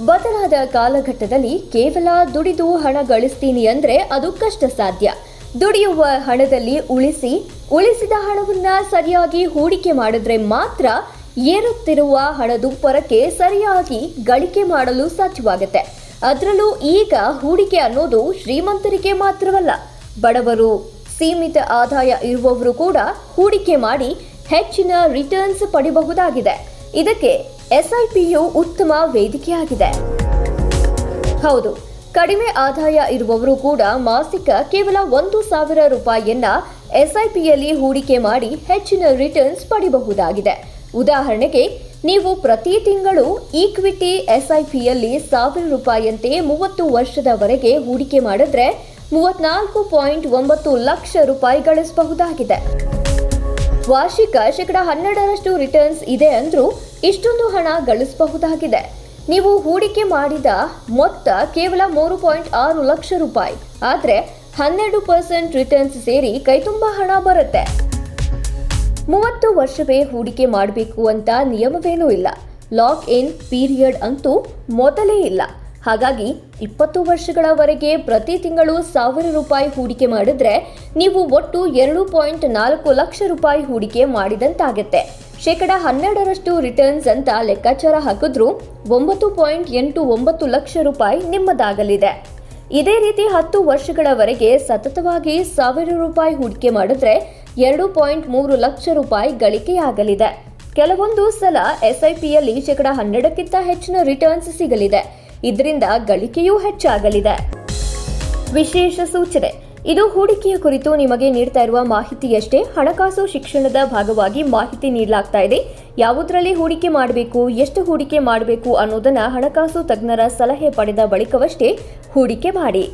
ಬದಲಾದ ಕಾಲಘಟ್ಟದಲ್ಲಿ ಕೇವಲ ದುಡಿದು ಹಣ ಗಳಿಸ್ತೀನಿ ಅಂದ್ರೆ ಅದು ಕಷ್ಟ ಸಾಧ್ಯ ದುಡಿಯುವ ಹಣದಲ್ಲಿ ಉಳಿಸಿ, ಉಳಿಸಿದ ಹಣವನ್ನ ಸರಿಯಾಗಿ ಹೂಡಿಕೆ ಮಾಡಿದ್ರೆ ಮಾತ್ರ ಏರುತ್ತಿರುವ ಹಣದುಬ್ಬರಕ್ಕೆ ಸರಿಯಾಗಿ ಗಳಿಕೆ ಮಾಡಲು ಸಾಧ್ಯವಾಗುತ್ತೆ. ಅದರಲ್ಲೂ ಈಗ ಹೂಡಿಕೆ ಅನ್ನೋದು ಶ್ರೀಮಂತರಿಗೆ ಮಾತ್ರವಲ್ಲ, ಬಡವರು, ಸೀಮಿತ ಆದಾಯ ಇರುವವರು ಕೂಡ ಹೂಡಿಕೆ ಮಾಡಿ ಹೆಚ್ಚಿನ ರಿಟರ್ನ್ಸ್ ಪಡೆಯಬಹುದಾಗಿದೆ ಇದಕ್ಕೆ ಎಸ್ಐಪಿಯು ಉತ್ತಮ ವೇದಿಕೆಯಾಗಿದೆ. ಹೌದು, ಕಡಿಮೆ ಆದಾಯ ಇರುವವರು ಕೂಡ ಮಾಸಿಕ ಕೇವಲ ಒಂದು ಸಾವಿರ ರೂಪಾಯಿಯನ್ನ ಎಸ್ಐಪಿಯಲ್ಲಿ ಹೂಡಿಕೆ ಮಾಡಿ ಹೆಚ್ಚಿನ ರಿಟರ್ನ್ಸ್ ಪಡೆಯಬಹುದಾಗಿದೆ ಉದಾಹರಣೆಗೆ, ನೀವು ಪ್ರತಿ ತಿಂಗಳು ಈಕ್ವಿಟಿ ಎಸ್ಐಪಿಯಲ್ಲಿ ಸಾವಿರ ರೂಪಾಯಿಯಂತೆ ಮೂವತ್ತು ವರ್ಷದವರೆಗೆ ಹೂಡಿಕೆ ಮಾಡಿದ್ರೆ ಮೂವತ್ನಾಲ್ಕು ಪಾಯಿಂಟ್ ಒಂಬತ್ತು ಲಕ್ಷ ರೂಪಾಯಿ ಗಳಿಸಬಹುದಾಗಿದೆ. ವಾರ್ಷಿಕ ಶೇಕಡ ಹನ್ನೆರಡರಷ್ಟು ರಿಟರ್ನ್ಸ್ ಇದೆ ಅಂದ್ರೂ ಇಷ್ಟೊಂದು ಹಣ ಗಳಿಸಬಹುದಾಗಿದೆ. ನೀವು ಹೂಡಿಕೆ ಮಾಡಿದ ಮೊತ್ತ ಕೇವಲ ಮೂರು ಪಾಯಿಂಟ್ ಆರು ಲಕ್ಷ ರೂಪಾಯಿ. ಆದರೆ ಹನ್ನೆರಡು ಪರ್ಸೆಂಟ್ ರಿಟರ್ನ್ಸ್ ಸೇರಿ ಕೈತುಂಬ ಹಣ ಬರುತ್ತೆ. ಮೂವತ್ತು ವರ್ಷವೇ ಹೂಡಿಕೆ ಮಾಡಬೇಕು ಅಂತ ನಿಯಮವೇನೂ ಇಲ್ಲ. ಲಾಕ್ ಇನ್ ಪೀರಿಯಡ್ ಅಂತೂ ಮೊದಲೇ ಇಲ್ಲ. ಹಾಗಾಗಿ ಇಪ್ಪತ್ತು ವರ್ಷಗಳವರೆಗೆ ಪ್ರತಿ ತಿಂಗಳು ಸಾವಿರ ರೂಪಾಯಿ ಹೂಡಿಕೆ ಮಾಡಿದ್ರೆ ನೀವು ಒಟ್ಟು ಎರಡು ಪಾಯಿಂಟ್ ನಾಲ್ಕು ಲಕ್ಷ ರೂಪಾಯಿ ಹೂಡಿಕೆ ಮಾಡಿದಂತಾಗತ್ತೆ. ಶೇಕಡ ಹನ್ನೆರಡರಷ್ಟು ರಿಟರ್ನ್ಸ್ ಅಂತ ಲೆಕ್ಕಾಚಾರ ಹಾಕಿದ್ರೂ ಒಂಬತ್ತು ಪಾಯಿಂಟ್ ಎಂಟು ಒಂಬತ್ತು ಲಕ್ಷ ರೂಪಾಯಿ ನಿಮ್ಮದಾಗಲಿದೆ. ಇದೇ ರೀತಿ ಹತ್ತು ವರ್ಷಗಳವರೆಗೆ ಸತತವಾಗಿ ಸಾವಿರ ರೂಪಾಯಿ ಹೂಡಿಕೆ ಮಾಡಿದ್ರೆ ಎರಡು ಪಾಯಿಂಟ್ ಮೂರು ಲಕ್ಷ ರೂಪಾಯಿ ಗಳಿಕೆಯಾಗಲಿದೆ. ಕೆಲವೊಂದು ಸಲ ಎಸ್ಐಪಿಯಲ್ಲಿ ಶೇಕಡ ಹನ್ನೆರಡಕ್ಕಿಂತ ಹೆಚ್ಚಿನ ರಿಟರ್ನ್ಸ್ ಸಿಗಲಿದೆ. ಇದರಿಂದ ಗಳಿಕೆಯೂ ಹೆಚ್ಚಾಗಲಿದೆ. ವಿಶೇಷ ಸೂಚನೆ. ಇದು ಹೂಡಿಕೆಯ ಕುರಿತು ನಿಮಗೆ ನೀಡ್ತಾ ಇರುವ ಮಾಹಿತಿಯಷ್ಟೇ. ಹಣಕಾಸು ಶಿಕ್ಷಣದ ಭಾಗವಾಗಿ ಮಾಹಿತಿ ನೀಡಲಾಗ್ತಾ ಇದೆ. ಯಾವುದರಲ್ಲಿ ಹೂಡಿಕೆ ಮಾಡಬೇಕು, ಎಷ್ಟು ಹೂಡಿಕೆ ಮಾಡಬೇಕು ಅನ್ನೋದನ್ನು ಹಣಕಾಸು ತಜ್ಞರ ಸಲಹೆ ಪಡೆದ ಬಳಿಕವಷ್ಟೇ ಹೂಡಿಕೆ ಮಾಡಿ.